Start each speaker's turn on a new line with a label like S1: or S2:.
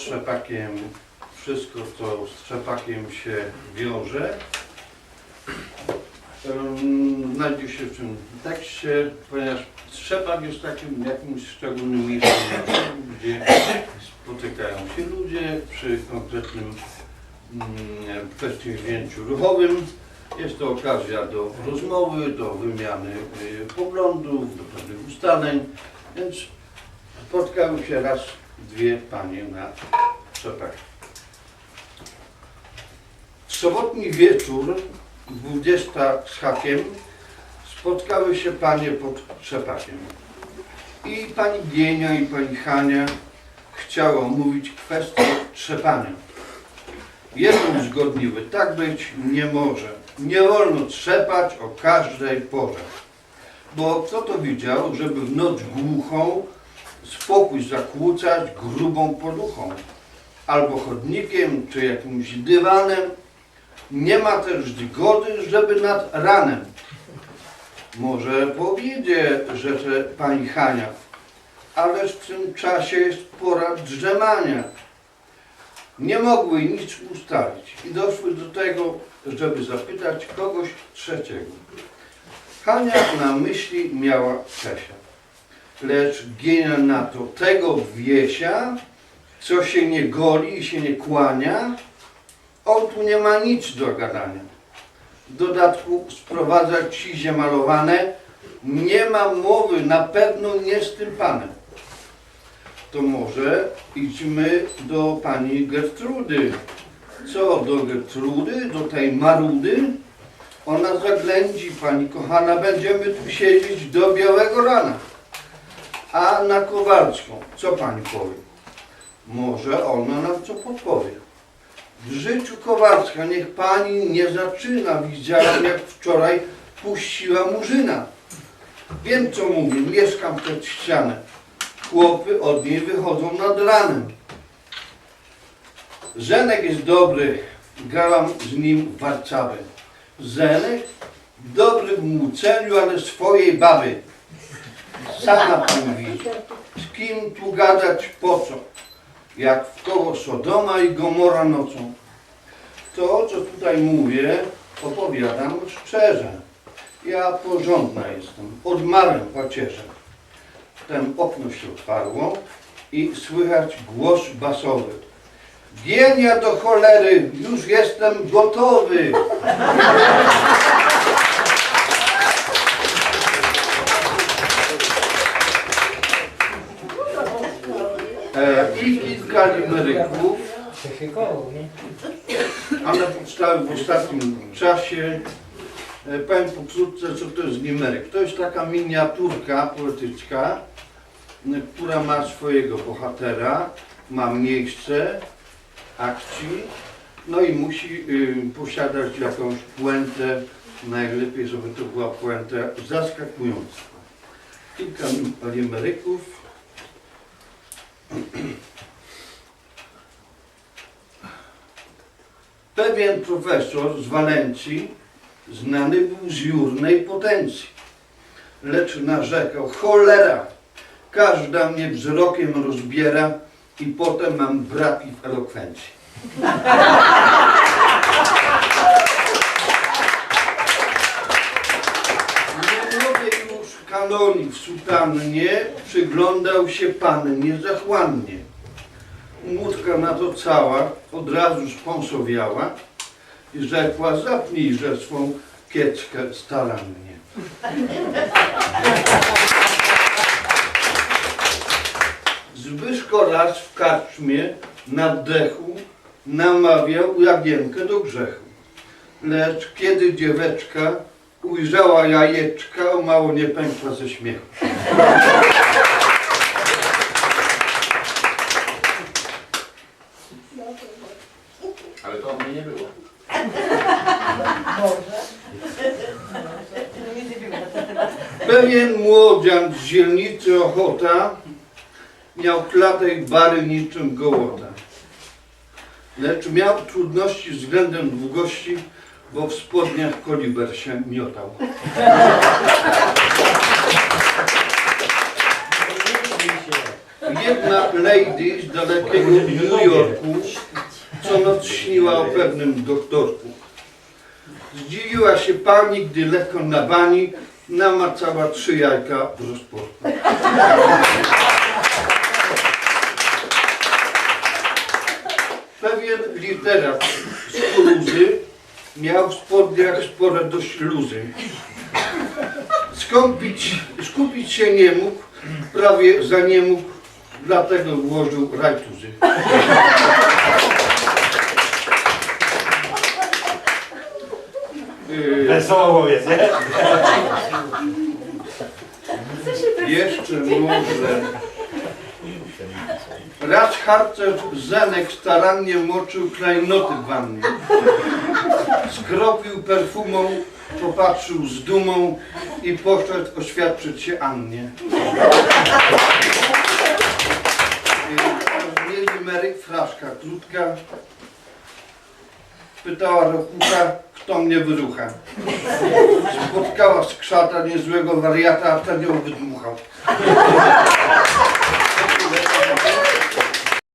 S1: trzepakiem, wszystko co z trzepakiem się wiąże. Znajdzie się w tym tekście, ponieważ trzepak jest takim jakimś szczególnym miejscem, gdzie spotykają się ludzie przy konkretnym mm, przedsięwzięciu ruchowym. Jest to okazja do rozmowy, do wymiany y, poglądów, do pewnych ustaleń, więc spotkały się raz dwie panie na trzepach. W sobotni wieczór, 20 z hakiem, spotkały się panie pod trzepakiem. I pani Gienia i pani Hania chciały omówić kwestię trzepania. Jedno uzgodniły, tak być nie może. Nie wolno trzepać o każdej porze. Bo kto to widział, żeby w noc głuchą spokój zakłócać grubą poduchą, albo chodnikiem, czy jakimś dywanem. Nie ma też zgody, żeby nad ranem. Może powiedzie, te pani Hania, ależ w tym czasie jest pora drzemania. Nie mogły nic ustalić i doszły do tego, żeby zapytać kogoś trzeciego. Hania na myśli miała Czesia, lecz gienia na to tego wiesia, co się nie goli i się nie kłania, on tu nie ma nic do gadania. W dodatku sprowadza cizie malowane, nie ma mowy, na pewno nie z tym panem. To może idźmy do pani Gertrudy. Co do Gertrudy, do tej marudy? Ona zaględzi, pani kochana, będziemy tu siedzieć do białego rana. A na Kowalską, co pani powie? Może ona nam co podpowie. W życiu Kowalska niech pani nie zaczyna. Widziałam jak wczoraj puściła murzyna. Wiem co mówię, mieszkam przed ścianę. Chłopy od niej wychodzą nad ranem. Zenek jest dobry, grałam z nim w Warszawę. Zenek dobry w młóceniu, ale swojej baby. Sama pani widzi. Z kim tu gadać po co? Jak w koło Sodoma i Gomora nocą. To, co tutaj mówię, opowiadam szczerze. Ja porządna jestem. Odmarłem pacierze. Wtem okno się otwarło i słychać głos basowy. Gienia do cholery, już jestem gotowy. E, I kilka limeryków, a na podstawie w ostatnim czasie e, powiem pokrótce, co to jest limeryk. To jest taka miniaturka poetyczka, która ma swojego bohatera, ma miejsce akcji, no i musi y, posiadać jakąś puentę, najlepiej, żeby to była puenta zaskakująca. Kilka limeryków. Pewien profesor z Walencji, znany był z jurnej potencji, lecz narzekał, cholera, każda mnie wzrokiem rozbiera i potem mam braki w elokwencji. Kanonik w sutannie przyglądał się pannie zachłannie. Młódka na to cała od razu spąsowiała i rzekła zapnijże swą kieczkę starannie. Zbyszko raz w karczmie na dechu namawiał Jagienkę do grzechu. Lecz kiedy dzieweczka ujrzała jajeczka, o mało nie pękła ze śmiechu.
S2: Ale to mnie nie było.
S1: Pewien młodzian z dzielnicy Ochota miał klatę i bary niczym gołota. Lecz miał trudności względem długości, bo w spodniach koliber się miotał. Jedna lady z dalekiego New Yorku co noc śniła o pewnym doktorku. Zdziwiła się pani, gdy lekko na bani namacała trzy jajka w rozporku. Pewien literat z Toulouse miał w spodniach spore dość luzy. Skupić, skupić się nie mógł, prawie za nie mógł, dlatego włożył rajtuzy.
S3: Wesoło jest, nie?
S1: Jeszcze może. Raz harcerz Zenek starannie moczył klejnoty w wannie. Skropił perfumą, popatrzył z dumą i poszedł oświadczyć się Annie. Yy, Mieli Meryk, fraszka krótka. Pytała Rokucha, kto mnie wyrucha. Spotkała skrzata niezłego wariata, a ten ją wydmuchał.